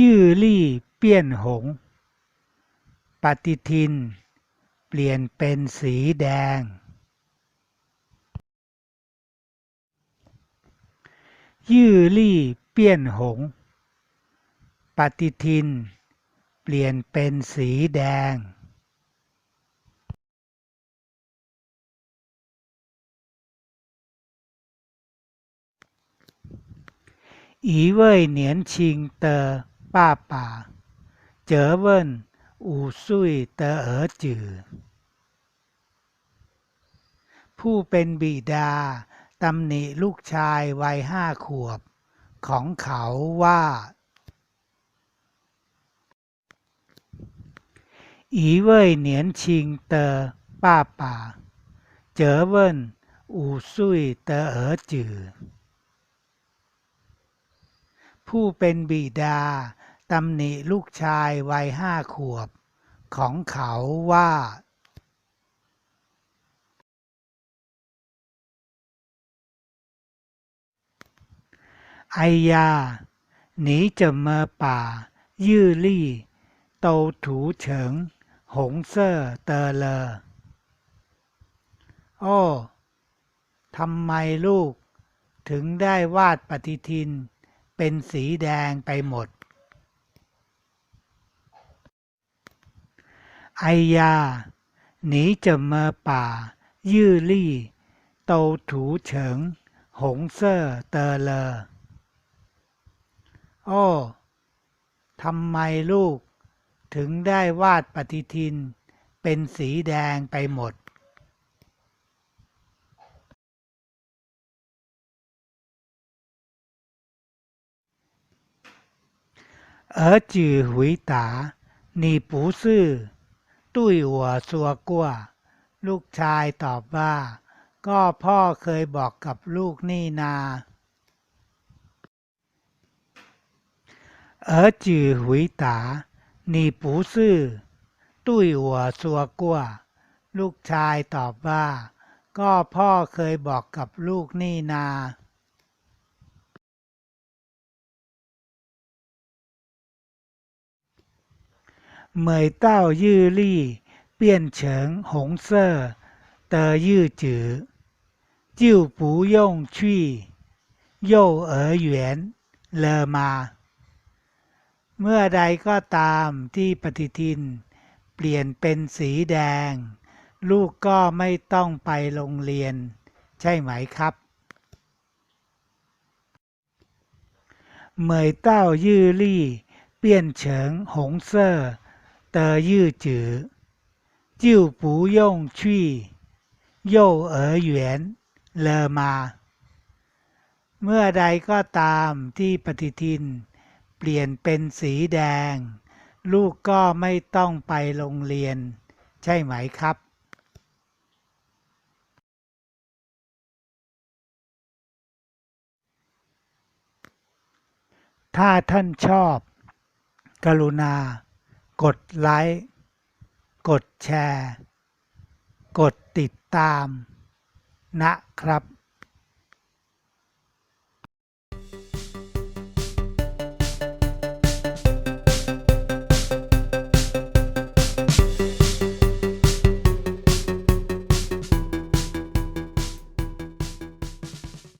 ยื่อลี่เปี้ยนหง ปฏิทิน เปลี่ยนเป็นสีแดง ยื่อลี่เปี้ยนหง ปฏิทิน เปลี่ยนเป็นสีแดง ป้าป่า เจรินอูซุยเเอ๋อจือ ผู้เป็นบิดาตำหนิลูกชายวัยห้าขวบ ของเขาว่า一位年轻的爸爸责问五岁的儿子 ผู้เป็นบิดาตำหนิลูกชายวัยห้าขวบของเขาว่าไอยาหนีจะเมาป่า ยื่อลี่โตถูเฉิง หงเซอร์เตอเลอโอ้ทำไมลูกถึงได้วาดปฏิทิน เป็นสีแดงไปหมด ไอยา หนีจมเมอป่า ยื่อลี่ โตถูเฉิง หงเซอร์เตอเลอโอ้ทำไมลูกถึงได้วาดปฏิทินเป็นสีแดงไปหมด 儿子回答：“你不是对我说过ลูกชายตอบว่า ก็พ่อเคยบอกกับลูกนี่นา儿子回答：“你不是对我说过ลูกชายตอบว่า ก็พ่อเคยบอกกับลูกนี่นา เมยเต้ายื่อลี่ เปี้ยนเฉิงหงเซ่อเตยื่อจือจิ้วปูย่งเนมื่อใดก็ตามที่ปฏิทิน เปลี่ยนเป็นสีแดง ลูกก็ไม่ต้องไปโรงเรียน ใช่ไหมครับเมยเต้ายื่อลี่ เปลี่ยนเฉิงหงเซ่อ 的日子，就不用去幼儿园了吗เมื่อใดก็ตามที่ปฏิทิน เปลี่ยนเป็นสีแดง ลูกก็ไม่ต้องไปโรงเรียน ใช่ไหมครับ ถ้าท่านชอบ กรุณา กดไลค์ กดแชร์ กดติดตามนะครับ